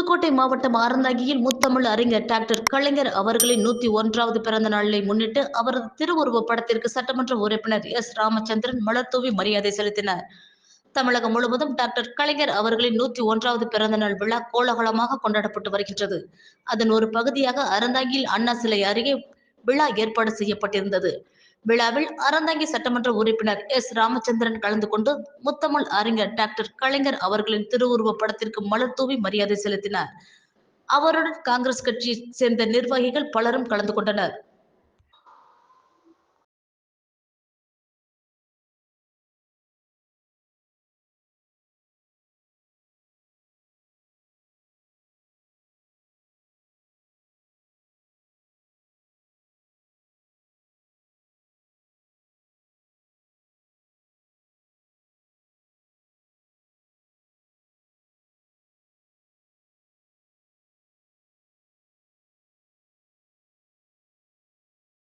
புதுக்கோட்டை மாவட்டம் ஆரந்தாங்கியில் முத்தமிழ் அறிஞர் டாக்டர் கலைஞர் அவர்களின் நூத்தி ஒன்றாவது பிறந்த நாளை முன்னிட்டு அவரது திருவுருவ படத்திற்கு சட்டமன்ற உறுப்பினர் எஸ். ராமச்சந்திரன் மலர்தூவி மரியாதை செலுத்தினார். தமிழகம் முழுவதும் டாக்டர் கலைஞர் அவர்களின் நூத்தி ஒன்றாவது பிறந்த நாள் விழா கோலாகலமாக கொண்டாடப்பட்டு வருகின்றது. அதன் ஒரு பகுதியாக அறந்தாங்கியில் அண்ணா சிலை அருகே விழா ஏற்பாடு செய்யப்பட்டிருந்தது. விழாவில் அறந்தாங்கி சட்டமன்ற உறுப்பினர் எஸ். ராமச்சந்திரன் கலந்து கொண்டு முத்தமிழ் அறிஞர் டாக்டர் கலைஞர் அவர்களின் திருவுருவ படத்திற்கு மலர் தூவி மரியாதை செலுத்தினார். அவருடன் காங்கிரஸ் கட்சியை சேர்ந்த நிர்வாகிகள் பலரும் கலந்து கொண்டனர்.